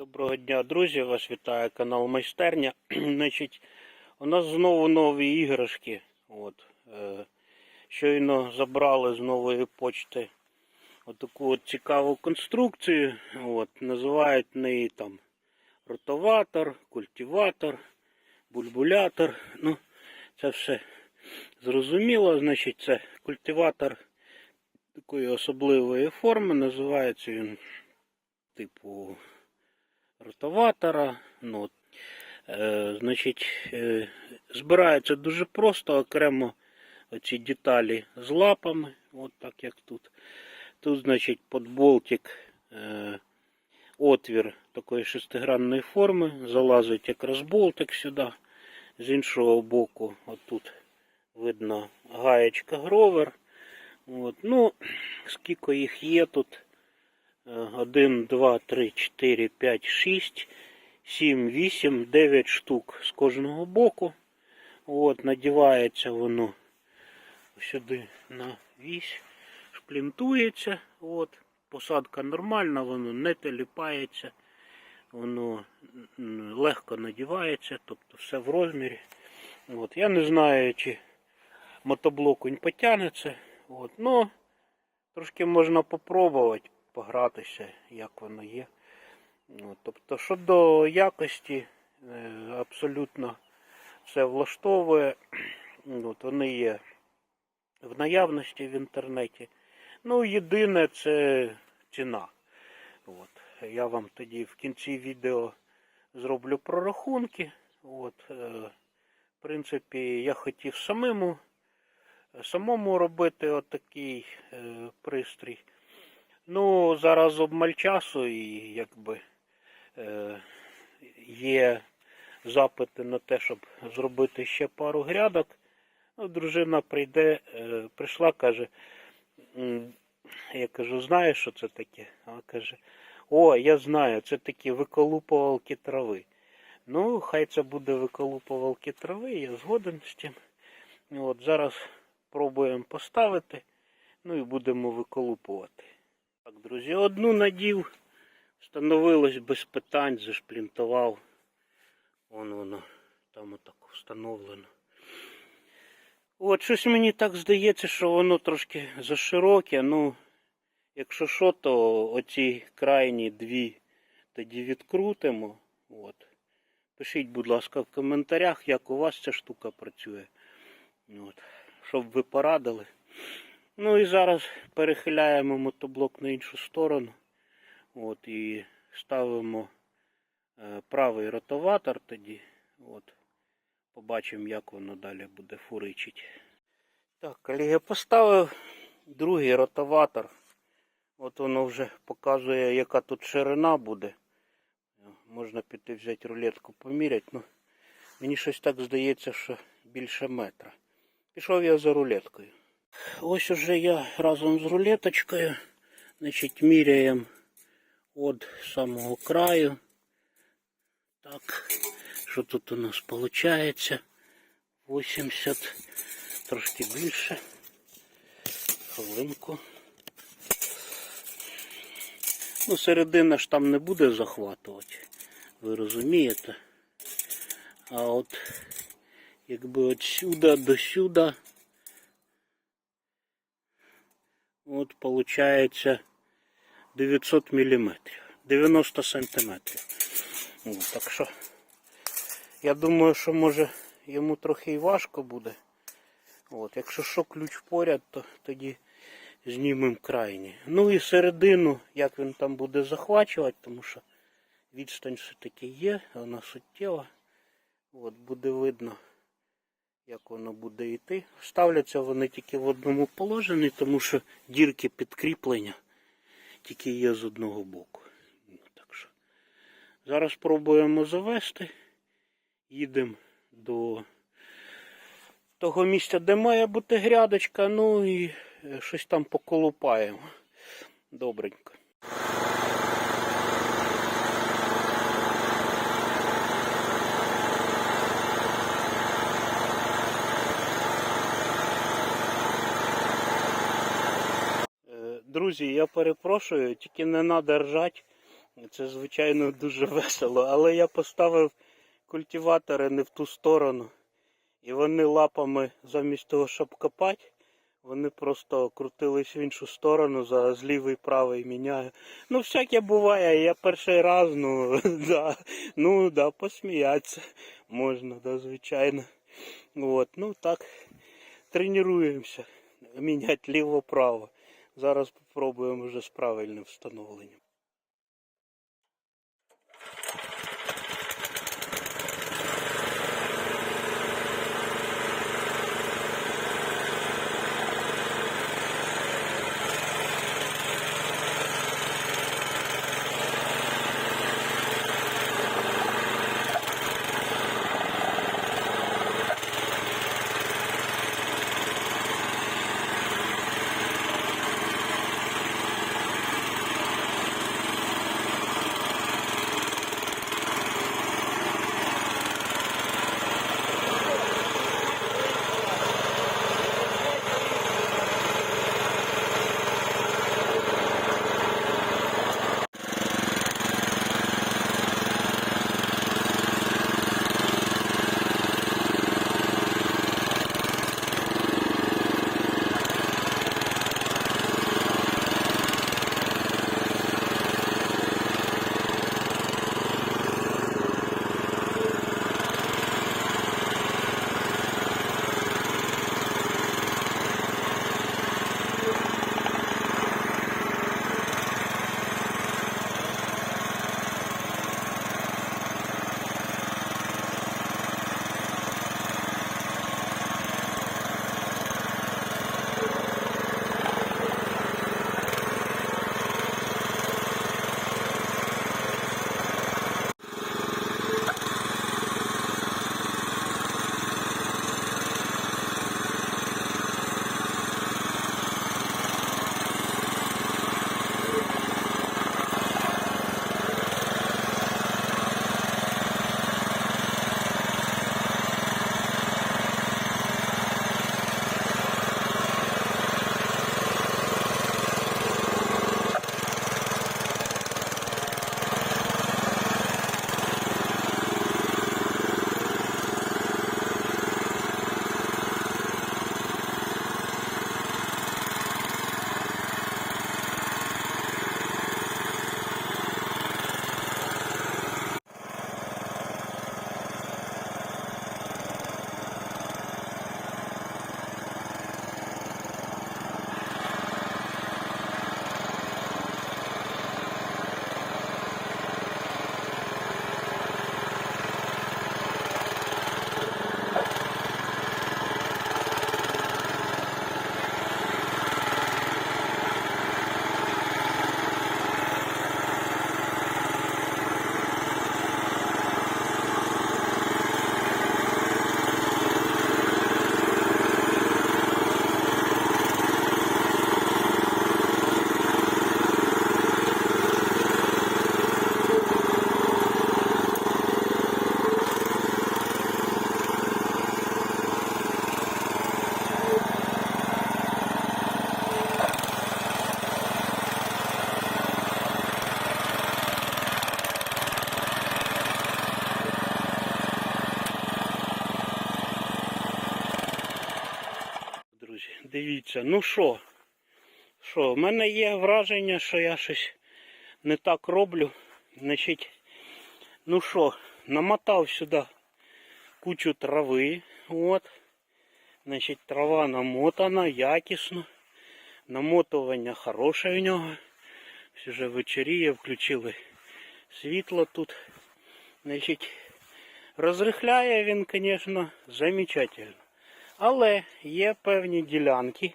Доброго дня, друзі! Вас вітає канал Майстерня. Значить, у нас знову нові іграшки. От, е, щойно забрали з нової почти отаку от цікаву конструкцію. От, називають неї там ротоватор, культиватор, бульбулятор. Ну, це все зрозуміло. Значить, це культиватор такої особливої форми. Називається він типу ротоватора. Ну, е, значить, е, збирається дуже просто, окремо оці деталі з лапами, от так як тут. Тут, значить, під болтик е, отвір такої шестигранної форми, залазить якраз болтик сюди. З іншого боку, отут видно гаєчка гровер. От, ну, скільки їх є тут. 1, 2, 3, 4, 5, 6, 7, 8, 9 штук з кожного боку. От, надівається воно сюди на вісь, шплінтується. От, посадка нормальна, воно не теліпається, воно легко надівається, тобто все в розмірі. От, я не знаю, чи мотоблок він потягнеться. От, ну, трошки можна попробувати погратися, як воно є. Тобто, щодо якості, е, абсолютно все влаштовує. От, вони є в наявності в інтернеті. Ну, єдине це ціна. От. Я вам тоді в кінці відео зроблю прорахунки. От, е, в принципі, я хотів самому, самому робити отакий е, пристрій. Ну, зараз обмаль часу і якби е, є запити на те, щоб зробити ще пару грядок. Ну, дружина прийде, е, прийшла, каже, я кажу, знаєш, що це таке? Вона каже, о, я знаю, це такі виколупувалки трави. Ну, хай це буде виколупувалки трави, я згоден з тим. От, зараз пробуємо поставити, ну і будемо виколупувати. Так, друзі, одну надів, встановилось без питань, зашплінтував. Вон воно там отак встановлено. От щось мені так здається, що воно трошки зашироке. Ну, якщо що, то оці крайні дві тоді відкрутимо. От. Пишіть, будь ласка, в коментарях, як у вас ця штука працює. От. Щоб ви порадили. Ну і зараз перехиляємо мотоблок на іншу сторону. От, і ставимо е, правий ротоватор тоді. От. Побачимо, як воно далі буде фуричить. Так, колеги, поставив другий ротоватор. От воно вже показує, яка тут ширина буде. Можна піти взяти рулетку поміряти. Ну, мені щось так здається, що більше метра. Пішов я за рулеткою. Ось уже я разом з рулеточкою. Значить, міряємо від самого краю. Так, що тут у нас виходить? 80, трошки більше. Хвилинку. Ну, середина ж там не буде захватувати, ви розумієте. А от якби от сюди до сюди От получается 900 миллиметрів. 90 сантиметрів. От, так що я думаю, що може йому трохи і важко буде. От, якщо що ключ поряд, то тоді знімемо крайні. Ну і середину, як він там буде захвачувати, тому що відстань все-таки є, вона суттєва. От, буде видно як воно буде йти. Ставляться вони тільки в одному положенні, тому що дірки підкріплення тільки є з одного боку. Так що Зараз спробуємо завести. Їдемо до того місця, де має бути грядочка, ну і е, щось там поколупаємо. Добренько. Е, Друзі, я перепрошую, тільки не треба ржати. Це, звичайно, дуже весело, але я поставив культиватори не в ту сторону. І вони лапами замість того, щоб копати, вони просто крутились в іншу сторону, зараз лівий правий міняю. Ну, всяке буває, я перший раз, ну, да, ну, да, посміятися можна, да, звичайно. От, ну так, тренуємося, міняти ліво-право. Зараз спробуємо вже з правильним встановленням. Дивіться, ну що? Що, в мене є враження, що я щось не так роблю. Значить, ну що, намотав сюди кучу трави. От. Значить, трава намотана, якісно. Намотування хороше в нього. Вже вечеріє, включили світло тут. Значить, розрихляє він, звісно, замечательно. Але є певні ділянки,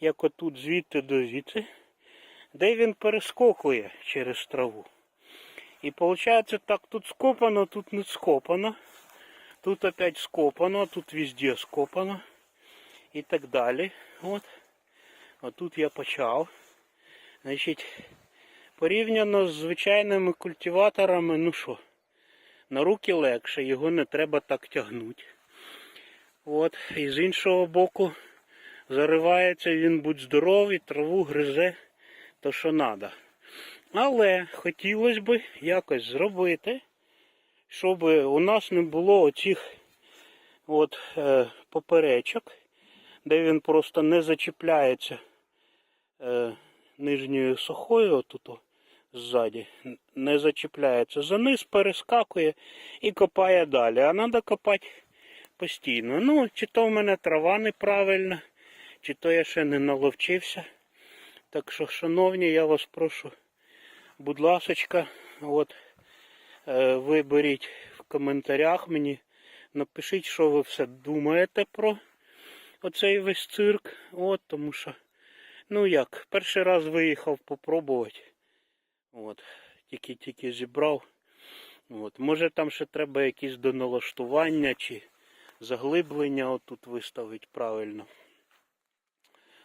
як отут звідти до звідси, де він перескокує через траву. І виходить так, тут скопано, тут не скопано. Тут опять скопано, тут везде скопано. І так далі. От. А тут я почав. Значить, порівняно з звичайними культиваторами, ну що, на руки легше, його не треба так тягнути. От, і з іншого боку заривається він будь здоровий, траву гризе, то що треба. Але хотілося б якось зробити, щоб у нас не було оцих от, е, поперечок, де він просто не зачіпляється е, нижньою сухою отут ззаді, не зачіпляється за низ, перескакує і копає далі. А треба копати постійно. Ну, чи то в мене трава неправильна, чи то я ще не наловчився. Так що, шановні, я вас прошу, будь ласочка, от, е, виберіть в коментарях мені, напишіть, що ви все думаєте про оцей весь цирк. От, тому що, ну як, перший раз виїхав попробувати. От, тільки-тільки зібрав. От, може там ще треба якісь доналаштування чи заглиблення отут виставити правильно.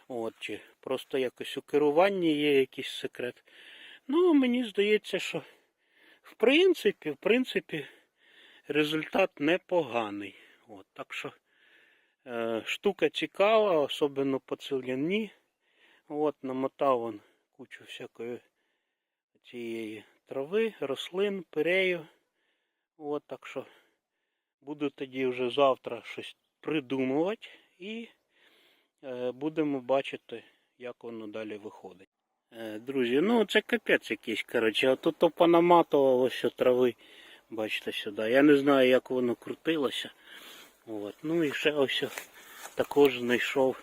От, чи просто якось у керуванні є якийсь секрет. Ну, мені здається, що в принципі, в принципі, результат непоганий. От, так що е, штука цікава, особливо по целяні. От, намотав он кучу всякої цієї трави, рослин, пирею. От, так що буду тоді вже завтра щось придумувати і е, будемо бачити, як воно далі виходить. Е, друзі, ну це капець якийсь, коротше, тут то понаматувало все трави, бачите сюди. Я не знаю, як воно крутилося. От. Ну і ще ось також знайшов,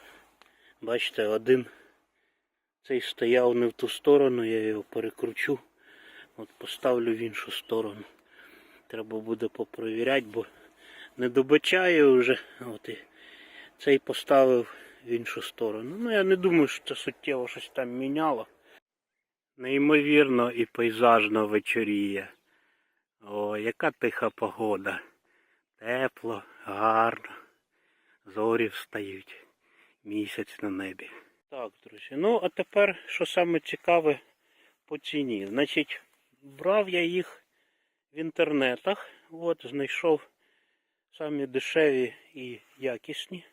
бачите, один цей стояв не в ту сторону, я його перекручу. От поставлю в іншу сторону. Треба буде попровіряти, бо не добачаю вже. От і цей поставив в іншу сторону. Ну я не думаю, що це суттєво щось там міняло. Неймовірно і пейзажно вечоріє. О, яка тиха погода. Тепло, гарно. Зорі встають. Місяць на небі. Так, друзі. Ну, а тепер, що саме цікаве по ціні. Значить, брав я їх в інтернетах. От, знайшов самі дешеві і якісні.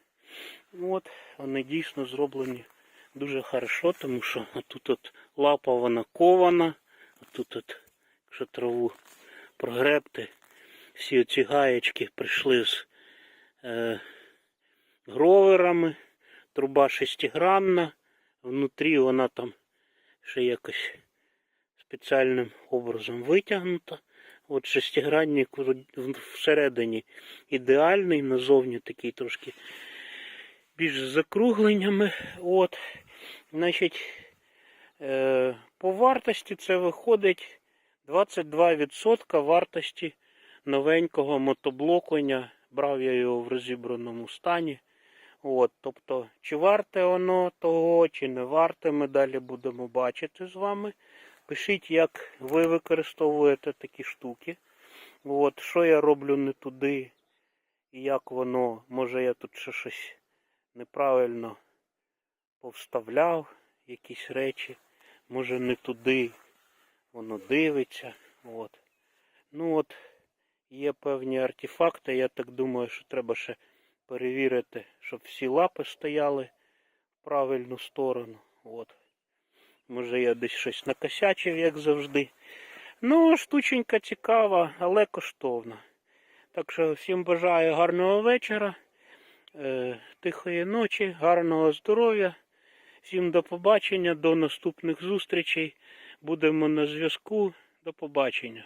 От, вони дійсно зроблені дуже хорошо, тому що тут от лапа вона кована, тут от, якщо траву прогребти, всі оці гаєчки прийшли з е, гроверами, труба шестигранна, внутрі вона там ще якось спеціальним образом витягнута. От шестигранник всередині ідеальний, назовні такий трошки більш з закругленнями. От, значить, е, по вартості це виходить 22% вартості новенького мотоблокування. Брав я його в розібраному стані. От, тобто, чи варте воно того, чи не варте, ми далі будемо бачити з вами. Пишіть, як ви використовуєте такі штуки. От, що я роблю не туди, і як воно, може я тут ще щось неправильно повставляв, якісь речі, може не туди воно дивиться. От. Ну от, є певні артефакти, я так думаю, що треба ще перевірити, щоб всі лапи стояли в правильну сторону. От. Може я десь щось накосячив, як завжди. Ну, штученька цікава, але коштовна. Так що всім бажаю гарного вечора, е, тихої ночі, гарного здоров'я. Всім до побачення, до наступних зустрічей. Будемо на зв'язку. До побачення.